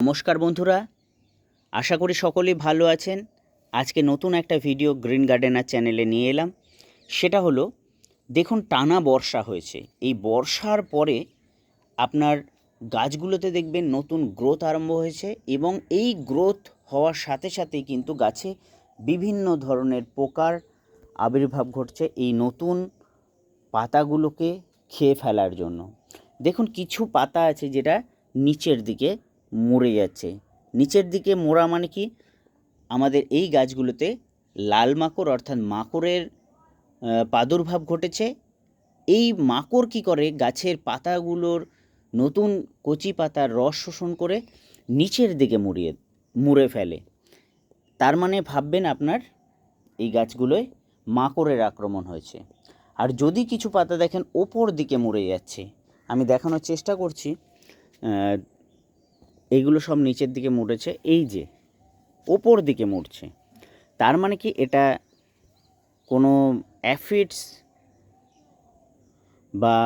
নমস্কার বন্ধুরা, আশা করি সকলেই ভালো আছেন। আজকে নতুন একটা ভিডিও গ্রিন গার্ডেনার চ্যানেলে নিয়ে এলাম। সেটা হলো, দেখুন টানা বর্ষা হয়েছে। এই বর্ষার পরে আপনার গাছগুলোতে দেখবেন নতুন গ্রোথ আরম্ভ হয়েছে এবং এই গ্রোথ হওয়ার সাথে সাথেই কিন্তু গাছে বিভিন্ন ধরনের পোকার আবির্ভাব ঘটছে এই নতুন পাতাগুলোকে খেয়ে ফেলার জন্য। দেখুন, কিছু পাতা আছে যেটা নিচের দিকে মরে যাচ্ছে। নিচের দিকে মোড়া মানে কি? আমাদের এই গাছগুলোতে লাল মাকড় অর্থাৎ মাকড়ের প্রাদুর্ভাব ঘটেছে। এই মাকড় কি করে? গাছের পাতাগুলোর নতুন কচি পাতার রস শোষণ করে নিচের দিকে মুড়িয়ে, মুড়ে ফেলে। তার মানে ভাববেন আপনার এই গাছগুলোয় মাকড়ের আক্রমণ হয়েছে। আর যদি কিছু পাতা দেখেন, ওপর দিকে মরে যাচ্ছে। আমি দেখানোর চেষ্টা করছি আহ, এইগুলো সব নিচের দিকে মুড়েছে এই যে ওপর দিকে মুড়ছে। তার মানে কি এটা কোনো অ্যাফিডস বা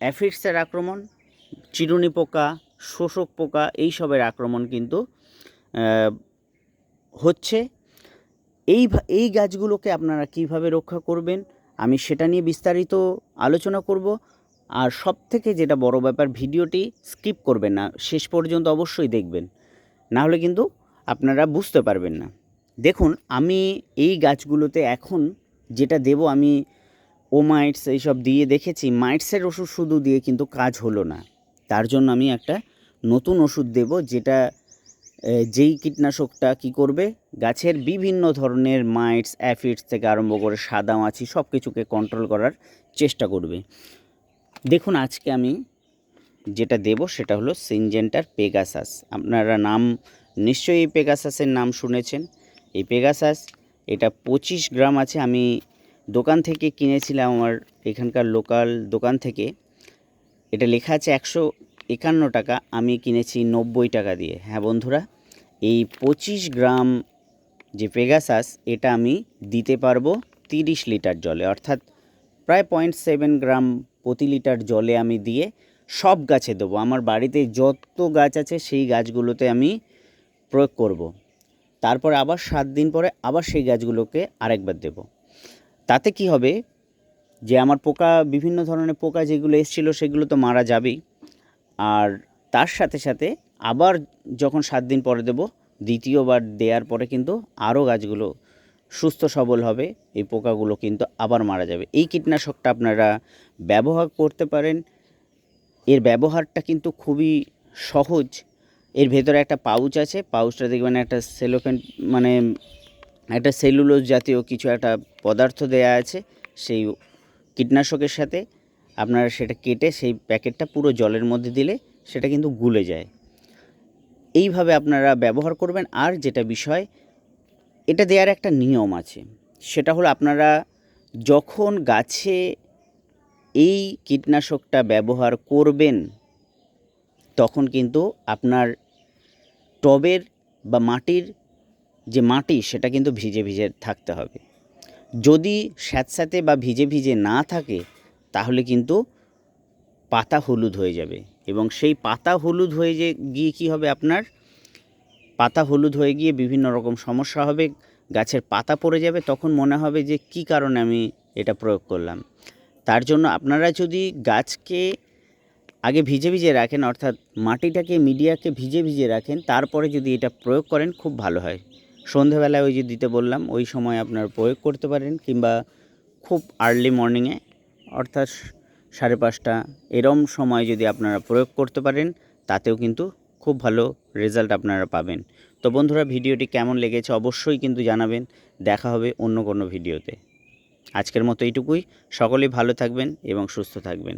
অ্যাফিডসের আক্রমণ চিরুনি পোকা শোষক পোকা এইসবের আক্রমণ কিন্তু হচ্ছে। এই এই গাছগুলোকে আপনারা কীভাবে রক্ষা করবেন আমি সেটা নিয়ে বিস্তারিত আলোচনা করব। আর সব থেকে যেটা বড় ব্যাপার, ভিডিওটি স্কিপ করবেন না, শেষ পর্যন্ত অবশ্যই দেখবেন। না হলে কিন্তু আপনারা বুঝতে পারবেন না। দেখুন, আমি এই গাছগুলোতে এখন যেটা দেব, আমি ও মাইটস এইসব দিয়ে দেখেছি, মাইটসের ওষুধ শুধু দিয়ে কিন্তু কাজ হলো না। তার জন্য আমি একটা নতুন ওষুধ দেব, যেটা যেই কীটনাশকটা কি করবে, গাছের বিভিন্ন ধরনের মাইটস, অ্যাফিডস থেকে আরম্ভ করে সাদা মাছি সব কিছুকে কন্ট্রোল করার চেষ্টা করবে। দেখুন, আজকে আমি যেটা দেব সেটা হলো সিনজেন্টার পেগাসাস আপনারা নাম নিশ্চয়ই এই পেগাসাসের নাম শুনেছেন। এই পেগাসাস এটা পঁচিশ গ্রাম আছে। আমি দোকান থেকে কিনেছিলাম আমার এখানকার লোকাল দোকান থেকে। এটা লেখা আছে একশো একান্ন টাকা। আমি কিনেছি নব্বই টাকা দিয়ে। হ্যাঁ বন্ধুরা, এই পঁচিশ গ্রাম যে পেগাসাস এটা আমি দিতে পারব তিরিশ লিটার জলে। অর্থাৎ প্রায় পয়েন্ট সেভেন গ্রাম প্রতি লিটার জলে আমি দিয়ে সব গাছে দেবো। আমার বাড়িতে যত গাছ আছে সেই গাছগুলোতে আমি প্রয়োগ করব। তারপরে আবার সাত দিন পরে আবার সেই গাছগুলোকে আরেকবার দেব। তাতে কি হবে যে আমার পোকা, বিভিন্ন ধরনের পোকা যেগুলো এসেছিল সেগুলো তো মারা যাবেই। আর তার সাথে সাথে আবার যখন সাত দিন পরে দেব, দ্বিতীয়বার দেওয়ার পরে কিন্তু আরও গাছগুলো সুস্থ সবল হবে, এই পোকাগুলো কিন্তু আবার মারা যাবে। এই কীটনাশকটা আপনারা ব্যবহার করতে পারেন। এর ব্যবহারটা কিন্তু খুবই সহজ। এর ভেতরে একটা পাউচ আছে, পাউচটা দেখবেন একটা সেলোফেন মানে একটা সেলুলোজ জাতীয় কিছু একটা পদার্থ দেয়া আছে, সেই কীটনাশকের সাথে আপনারা সেটা কেটে সেই প্যাকেটটা পুরো জলের মধ্যে দিলে সেটা কিন্তু গুলে যায়। এইভাবে আপনারা ব্যবহার করবেন। আর যেটা বিষয় এটা দেওয়ার একটা নিয়ম আছে। সেটা হলো আপনারা যখন গাছে এই কীটনাশকটা ব্যবহার করবেন, তখন কিন্তু আপনার টবের বা মাটির যে মাটি, সেটা কিন্তু ভিজে ভিজে থাকতে হবে। যদি স্যাঁতস্যাঁতে বা ভিজে ভিজে না থাকে, তাহলে কিন্তু পাতা হলুদ হয়ে যাবে এবং সেই পাতা হলুদ হয়ে যে গিয়ে কী হবে আপনার? পাতা হলুদ হয়ে গিয়ে বিভিন্ন রকম সমস্যা হবে, গাছের পাতা পড়ে যাবে, তখন মনে হবে যে কী কারণে আমি এটা প্রয়োগ করলাম। তার জন্য আপনারা যদি গাছকে আগে ভিজে ভিজে রাখেন, অর্থাৎ মাটিটাকে, মিডিয়াকে ভিজে ভিজে রাখেন, তারপরে যদি এটা প্রয়োগ করেন, খুব ভালো হয়। সন্ধেবেলায় ওই যে দিতে বললাম, ওই সময় আপনার প্রয়োগ করতে পারেন, কিংবা খুব আর্লি মর্নিংয়ে অর্থাৎ সাড়ে পাঁচটা, এরম সময় যদি আপনারা প্রয়োগ করতে পারেন, তাতেও কিন্তু খুব ভালো রেজাল্ট আপনারা পাবেন। তো বন্ধুরা, ভিডিওটি কেমন লেগেছে অবশ্যই কিন্তু জানাবেন। দেখা হবে অন্য কোনো ভিডিওতে। আজকের মতো এইটুকুই। সকলেই ভালো থাকবেন এবং সুস্থ থাকবেন।